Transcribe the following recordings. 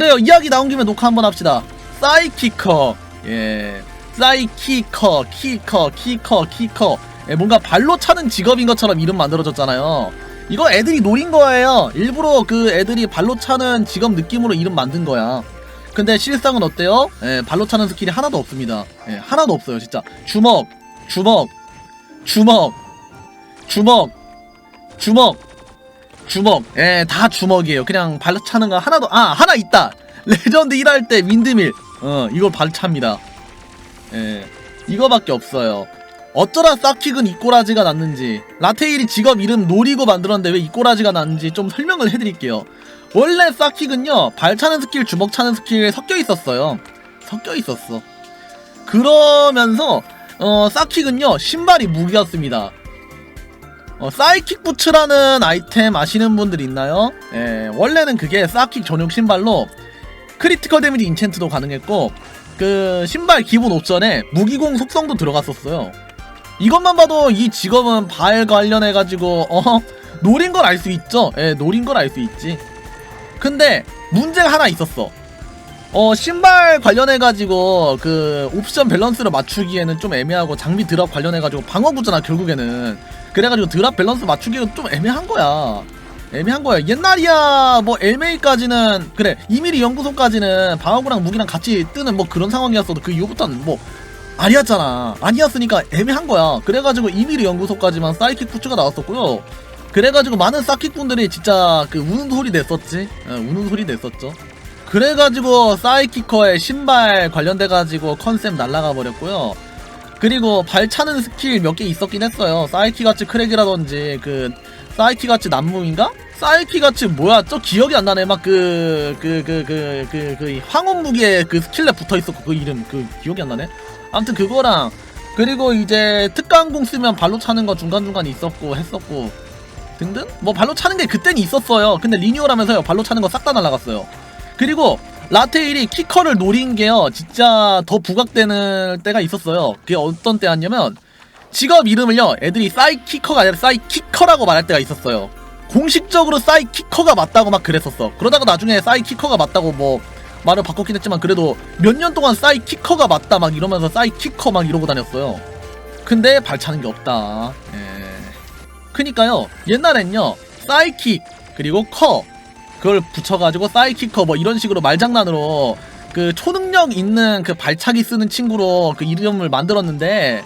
그래요. 이야기 나온 김에 녹화 한번 합시다. 사이키커. 예. 사이키커 키커 키커 키커. 예, 뭔가 발로 차는 직업인 것처럼 이름 만들어졌잖아요. 이거 애들이 노린 거예요. 일부러 그 애들이 발로 차는 직업 느낌으로 이름 만든 거야. 근데 실상은 어때요? 예, 발로 차는 스킬이 하나도 없습니다. 예, 하나도 없어요 진짜. 주먹 주먹 주먹 주먹 주먹 주먹. 예 다 주먹이에요. 그냥 발로 차는 거 하나도 아 하나 있다. 레전드 1할 때 윈드밀. 어 이걸 발로 찹니다. 예 이거밖에 없어요. 어쩌다 싹킥은 이꼬라지가 났는지. 라테일이 직업 이름 노리고 만들었는데 왜 이꼬라지가 났는지 좀 설명을 해드릴게요. 원래 싹킥은요 발 차는 스킬 주먹 차는 스킬 섞여 있었어요. 섞여 있었어. 그러면서 어 싹킥은요 신발이 무기였습니다 어, 사이킥 부츠라는 아이템 아시는 분들 있나요? 예, 원래는 그게 사이킥 전용 신발로 크리티컬 데미지 인챈트도 가능했고 그 신발 기본 옵션에 무기공 속성도 들어갔었어요. 이것만 봐도 이 직업은 발 관련해 가지고 어 노린 걸 알 수 있죠. 예, 노린 걸 알 수 있지. 근데 문제가 하나 있었어. 어 신발 관련해 가지고 그 옵션 밸런스를 맞추기에는 좀 애매하고 장비 드랍 관련해 가지고 방어 구조나 결국에는 그래가지고 드랍 밸런스 맞추기가 좀 애매한 거야. 애매한 거야. 옛날이야 뭐 엘메이까지는 그래 2mm 연구소까지는 방어구랑 무기랑 같이 뜨는 뭐 그런 상황이었어도 그 이후부터는 뭐 아니었잖아. 아니었으니까 애매한 거야. 그래가지고 2mm 연구소까지만 사이킥 푸츠가 나왔었고요. 그래가지고 많은 사킥 분들이 진짜 그 우는 소리 냈었지. 예, 우는 소리 냈었죠. 그래가지고 사이키커의 신발 관련돼가지고 컨셉 날라가 버렸고요. 그리고 발 차는 스킬 몇 개 있었긴 했어요. 사이키 같이 크랙이라든지 그 사이키 같이 남무인가? 사이키 같이 뭐야? 저 기억이 안 나네. 막 그 그 그 그 그 그 황혼 무기에 그 스킬에 붙어 있었고 그 이름 그 기억이 안 나네. 아무튼 그거랑 그리고 이제 특강공 쓰면 발로 차는 거 중간 중간 있었고 했었고 등등 뭐 발로 차는 게 그때는 있었어요. 근데 리뉴얼하면서요 발로 차는 거 싹 다 날라갔어요. 그리고 라테일이 키커를 노린 게요 진짜 더 부각되는 때가 있었어요. 그게 어떤 때였냐면 직업 이름을요 애들이 사이키커가 아니라 사이키커라고 말할 때가 있었어요. 공식적으로 사이키커가 맞다고 막 그랬었어. 그러다가 나중에 사이키커가 맞다고 뭐 말을 바꿨긴 했지만 그래도 몇 년 동안 사이키커가 맞다 막 이러면서 사이키커 막 이러고 다녔어요. 근데 발차는 게 없다. 예. 그니까요 옛날엔요 사이킥 그리고 커 그걸 붙여가지고 사이키커 뭐 이런 식으로 말장난으로 그 초능력 있는 그 발차기 쓰는 친구로 그 이름을 만들었는데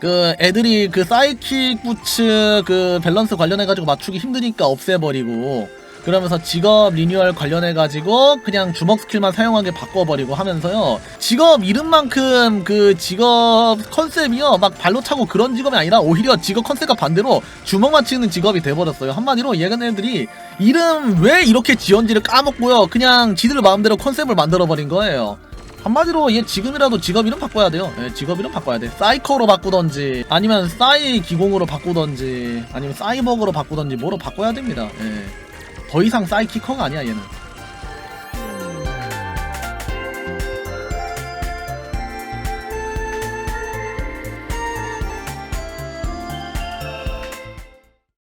그 애들이 그 사이킥 부츠 그 밸런스 관련해가지고 맞추기 힘드니까 없애버리고 그러면서 직업 리뉴얼 관련해가지고 그냥 주먹 스킬만 사용하게 바꿔버리고 하면서요 직업 이름만큼 그 직업 컨셉이요 막 발로 차고 그런 직업이 아니라 오히려 직업 컨셉과 반대로 주먹만 치는 직업이 돼버렸어요 한마디로 얘네들이 이름 왜 이렇게 지었는지를 까먹고요 그냥 지들 마음대로 컨셉을 만들어버린 거예요 한마디로 얘 지금이라도 직업 이름 바꿔야 돼요. 예, 직업 이름 바꿔야 돼. 사이커로 바꾸던지 아니면 사이 기공으로 바꾸던지 아니면 사이버그로 바꾸던지 뭐로 바꿔야 됩니다. 예. 더 이상 사이키커가 아니야 얘는.